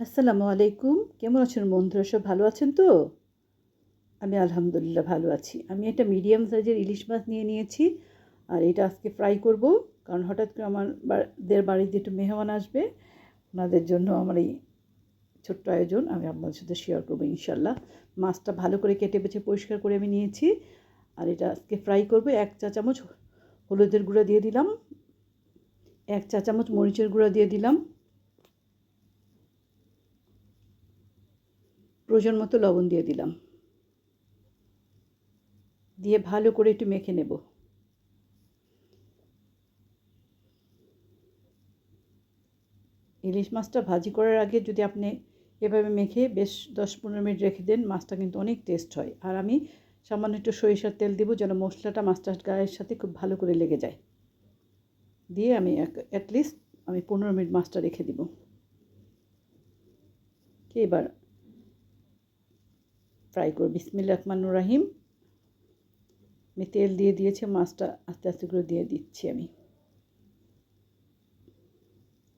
আসসালামু আলাইকুম। কেমন আছেন বন্ধুরা? সব ভালো আছেন তো? আমি আলহামদুলিল্লাহ ভালো আছি। আমি একটা মিডিয়াম সাইজের ইলিশ মাছ নিয়ে নিয়েছি আর এটা আজকে ফ্রাই করব কারণ হঠাৎ করে আমার দের বাড়িতে একটু মেহমান আসবে। ওনাদের জন্য আমার এই ছোট্ট আয়োজন। আমি আপনাদের সাথে শেয়ার করব ইনশাল্লাহ মাছটা ভালো করে কেটে বেছে পরিষ্কার করে আমি নিয়েছি আর এটা আজকে ফ্রাই করব। এক চা চামচ হলুদের গুঁড়া দিয়ে দিলাম। এক চা চামচ মরিচের গুঁড়া দিয়ে দিলাম। প্রয়োজন মতো লবণ দিয়ে দিলাম। দিয়ে ভালো করে একটু মেখে নেব। ইলিশ মাছটা ভাজি করার আগে যদি আপনি এভাবে মেখে বেশ দশ পনেরো মিনিট রেখে দেন, মাছটা কিন্তু অনেক টেস্ট হয়। আর আমি সামান্য একটু সরিষার তেল দিব যেন মশলাটা মাছটার গায়ের সাথে খুব ভালো করে লেগে যায়। দিয়ে আমি এক অ্যাটলিস্ট আমি পনেরো মিনিট মাছটা রেখে দিব। এবার ফ্রাই করব। বিসমিল্লা রহমান রাহিম। আমি তেল দিয়ে দিয়েছি, মাছটা আস্তে আস্তে করে দিয়ে দিচ্ছি আমি।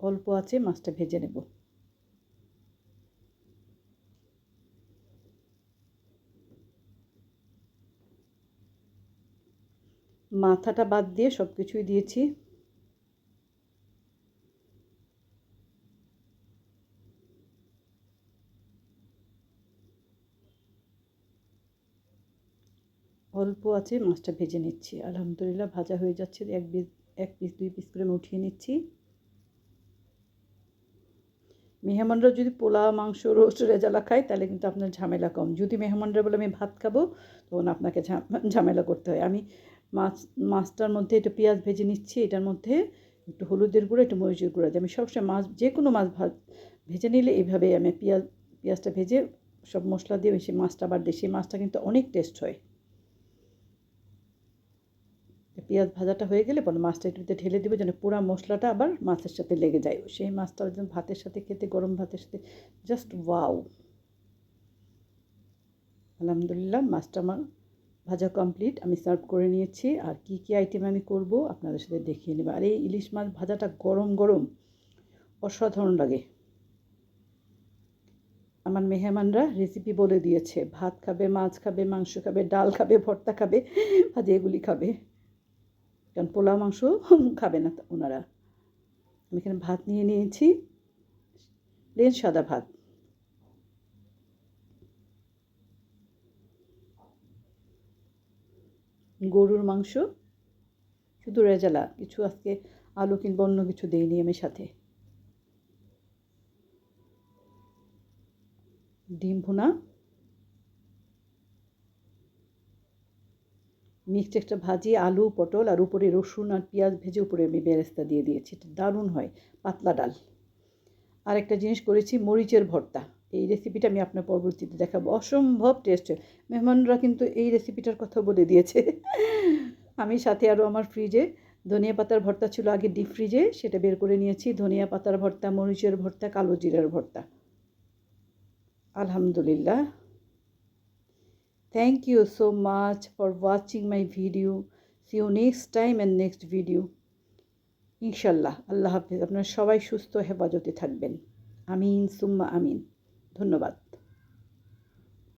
অল্প আছে, মাছটা ভেজে নেব। মাথাটা বাদ দিয়ে সব কিছুই দিয়েছি। অল্প আছে, মাছটা ভেজে নিচ্ছি। আলহামদুলিল্লাহ ভাজা হয়ে যাচ্ছে, এক পিস এক পিস, দুই পিস করে উঠিয়ে নিচ্ছি। মেহমানরা যদি পোলা, মাংস, রোস্ট, রেজালা খায়, তাহলে কিন্তু আপনার ঝামেলা কম। যদি মেহমানরা বলে, আমি ভাত খাব, তখন আপনাকে ঝামেলা করতে হয়। আমি মাছ, মাছটার মধ্যে একটু পেঁয়াজ ভেজে নিচ্ছি, এটার মধ্যে একটু হলুদের গুঁড়ো, একটু মরিচের গুঁড়ো। আমি সবসময় মাছ, যে কোনো মাছ ভাত ভেজে নিলে এইভাবে আমি পেঁয়াজ, পেঁয়াজটা ভেজে সব মশলা দিয়ে, সেই মাছটা আবার দিই সেই মাছটা কিন্তু অনেক টেস্ট হয়। পেঁয়াজ ভাজাটা হয়ে গেলে পরে মাছটা একটুতে ঢেলে দেবো যেন পুরো মশলাটা আবার মাছের সাথে লেগে যায়। সেই মাছটা যেন ভাতের সাথে খেতে, গরম ভাতের সাথে জাস্ট ওয়াও আলহামদুলিল্লাহ, মাছটা আমার ভাজা কমপ্লিট আমি সার্ভ করে নিয়েছি। আর কি কি আইটেম আমি করব আপনাদের সাথে দেখিয়ে নেব। আর এই ইলিশ মাছ ভাজাটা গরম গরম, অসাধারণ লাগে। আমার মেহমানরা রেসিপি বলে দিয়েছে। ভাত খাবে, মাছ খাবে, মাংস খাবে, ডাল খাবে, ভর্তা খাবে, ভাজে, এগুলি খাবে। কারণ পোলাও মাংস খাবে না ওনারা। আমি এখানে ভাত নিয়ে নিয়েছি প্লেন সাদা ভাত। গরুর মাংস, শুধু রেজালা, কিছু আজকে আলু কিংবা অন্য কিছু দিইনি আমি সাথে। ডিম ভুনা মিক্সড একটা ভাজি, আলু, পটল আর উপরে রসুন আর পেঁয়াজ ভেজে উপরে আমি বেরেস্তা দিয়ে দিয়েছি। এটা দারুণ হয়, পাতলা ডাল। আর একটা জিনিস করেছি, মরিচের ভর্তা। এই রেসিপিটা আমি আপনার পরবর্তীতে দেখাবো। অসম্ভব টেস্ট মেহমানরা কিন্তু এই রেসিপিটার কথা বলে দিয়েছে। আমি সাথে আরও আমার ফ্রিজে ধনিয়া পাতার ভর্তা ছিল আগে ডিপ ফ্রিজে সেটা বের করে নিয়েছি। ধনিয়া পাতার ভর্তা, মরিচের ভর্তা, কালো জিরার ভর্তা। আলহামদুলিল্লাহ। Thank you so much for watching my video. See you next time and next video. ইনশাল্লাহ আল্লাহ হাফিজ আপনারা সবাই সুস্থ হেফাজতে থাকবেন আমিন সুম্মা আমিন ধন্যবাদ